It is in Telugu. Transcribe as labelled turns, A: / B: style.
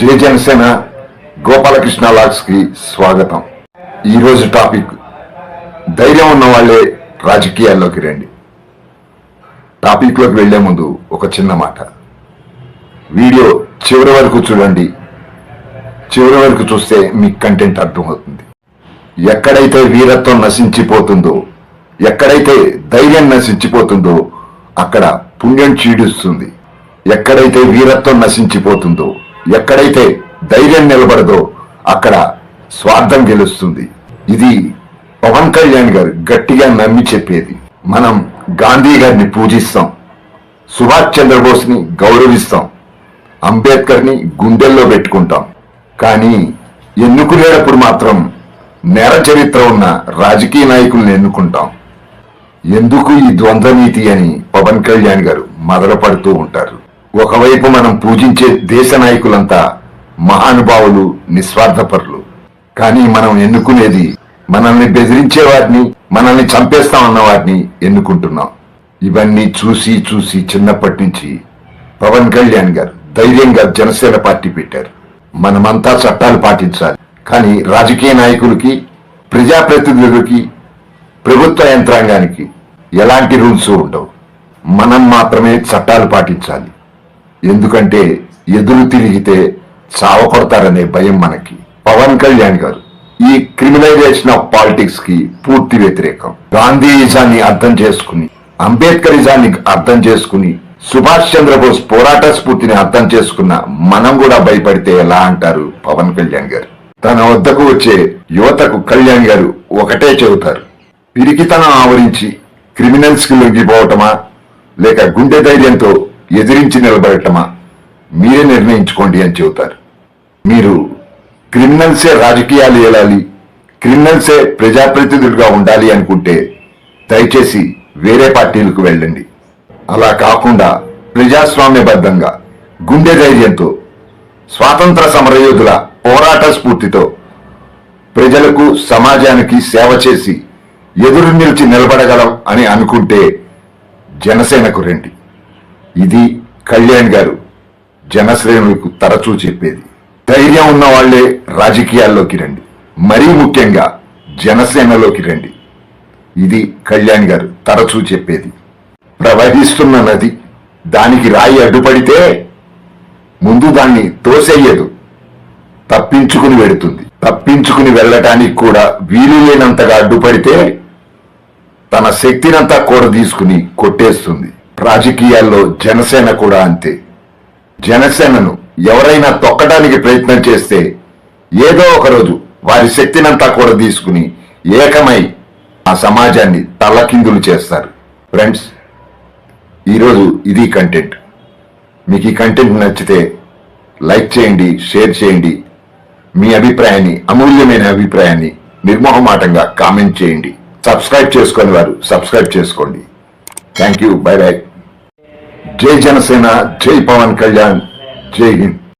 A: జై జనసేన గోపాలకృష్ణ లాక్స్కి స్వాగతం. ఈరోజు టాపిక్ ధైర్యం ఉన్న వాళ్ళే రాజకీయాల్లోకి రండి. టాపిక్లోకి వెళ్ళే ముందు ఒక చిన్న మాట. వీడియో చివరి వరకు చూడండి. చివరి వరకు చూస్తే మీకు కంటెంట్ అర్థమవుతుంది. ఎక్కడైతే వీరత్వం నశించిపోతుందో ఎక్కడైతే ధైర్యం నశించిపోతుందో అక్కడ పుణ్యం చీడుస్తుంది. ఎక్కడైతే వీరత్వం నశించిపోతుందో ఎక్కడైతే ధైర్యం నిలబడదో అక్కడ స్వార్థం గెలుస్తుంది. ఇది పవన్ కళ్యాణ్ గారు గట్టిగా నమ్మి చెప్పేది. మనం గాంధీ గారిని పూజిస్తాం. సుభాష్ చంద్రబోస్ని గౌరవిస్తాం. అంబేద్కర్ని గుండెల్లో పెట్టుకుంటాం. కానీ ఎన్నుకునేటప్పుడు మాత్రం నేర చరిత్ర ఉన్న రాజకీయ నాయకుల్ని ఎన్నుకుంటాం. ఎందుకు ఈ ద్వంద్వ నీతి అని పవన్ కళ్యాణ్ గారు మొదలుపడుతూ ఉంటారు? ఒకవైపు మనం పూజించే దేశ నాయకులంతా మహానుభావులు నిస్వార్థపరులు. కానీ మనం ఎన్నుకునేది మనల్ని బెదిరించే వాటిని మనల్ని చంపేస్తామన్న వాటిని ఎన్నుకుంటున్నాం. ఇవన్నీ చూసి చూసి చిన్నప్పటి నుంచి పవన్ కళ్యాణ్ గారు ధైర్యంగా జనసేన పార్టీ పెట్టారు. మనమంతా చట్టాలు పాటించాలి. కానీ రాజకీయ నాయకులకి ప్రజాప్రతినిధులకి ప్రభుత్వ యంత్రాంగానికి ఎలాంటి రూల్స్ ఉండవు. మనం మాత్రమే చట్టాలు పాటించాలి. ఎందుకంటే ఎదురు తిరిగితే చావ కొడతారనే భయం మనకి. పవన్ కళ్యాణ్ గారు ఈ క్రిమినలైజేషన్ ఆఫ్ పాలిటిక్స్కి పూర్తి వ్యతిరేకం. గాంధీయిజాన్ని అర్థం చేసుకుని అంబేద్కరిజాన్ని అర్థం చేసుకుని సుభాష్ చంద్రబోస్ పోరాట స్ఫూర్తిని అర్థం చేసుకున్న మనం కూడా భయపడితే ఎలా అంటారు పవన్ కళ్యాణ్ గారు? తన వద్దకు వచ్చే యువతకు కళ్యాణ్ గారు ఒకటే చెబుతారు. పిరికితనం ఆవరించి క్రిమినల్స్కి లొంగిపోవటమా? లేక గుండె ధైర్యంతో ఎదిరించి నిలబడటమా? మీరే నిర్ణయించుకోండి అని చెబుతారు. మీరు క్రిమినల్సే రాజకీయాలు ఏలాలి క్రిమినల్సే ప్రజాప్రతినిధులుగా ఉండాలి అనుకుంటే దయచేసి వేరే పార్టీలకు వెళ్ళండి. అలా కాకుండా ప్రజాస్వామ్యబద్ధంగా గుండె ధైర్యంతో స్వాతంత్ర సమరయోధుల పోరాట స్ఫూర్తితో ప్రజలకు సమాజానికి సేవ చేసి ఎదురు నిలిచి నిలబడగలం అని అనుకుంటే జనసేనకు రండి. ఇది కళ్యాణ్ గారు జనశ్రేణులకు తరచూ చెప్పేది. ధైర్యం ఉన్న వాళ్ళే రాజకీయాల్లోకి రండి. మరీ ముఖ్యంగా జనసేనలోకి రండి. ఇది కళ్యాణ్ గారు తరచూ చెప్పేది. ప్రవహిస్తున్న నది దానికి రాయి అడ్డుపడితే ముందు దాన్ని తోసేయదు. తప్పించుకుని వెడుతుంది. తప్పించుకుని వెళ్ళటానికి కూడా వీలు లేనంతగా అడ్డుపడితే తన శక్తినంతా కూడ తీసుకుని కొట్టేస్తుంది. రాజకీయాల్లో జనసేన కూడా అంతే. జనసేనను ఎవరైనా తొక్కడానికి ప్రయత్నం చేస్తే ఏదో ఒక రోజు వారి శక్తినంతా కూడా తీసుకుని ఏకమై ఆ సమాజాన్ని తల్లకిందులు చేస్తారు. ఫ్రెండ్స్ ఈరోజు ఇది కంటెంట్ మీకు ఈ కంటెంట్ నచ్చితే లైక్ చేయండి షేర్ చేయండి. మీ అభిప్రాయాన్ని అమూల్యమైన అభిప్రాయాన్ని నిర్మోహమాటంగా కామెంట్ చేయండి. సబ్స్క్రైబ్ చేసుకుని వారు సబ్స్క్రైబ్ చేసుకోండి. థ్యాంక్ యూ బై బై జై జనసేన జై పవన్ కళ్యాణ్ జై హింద్.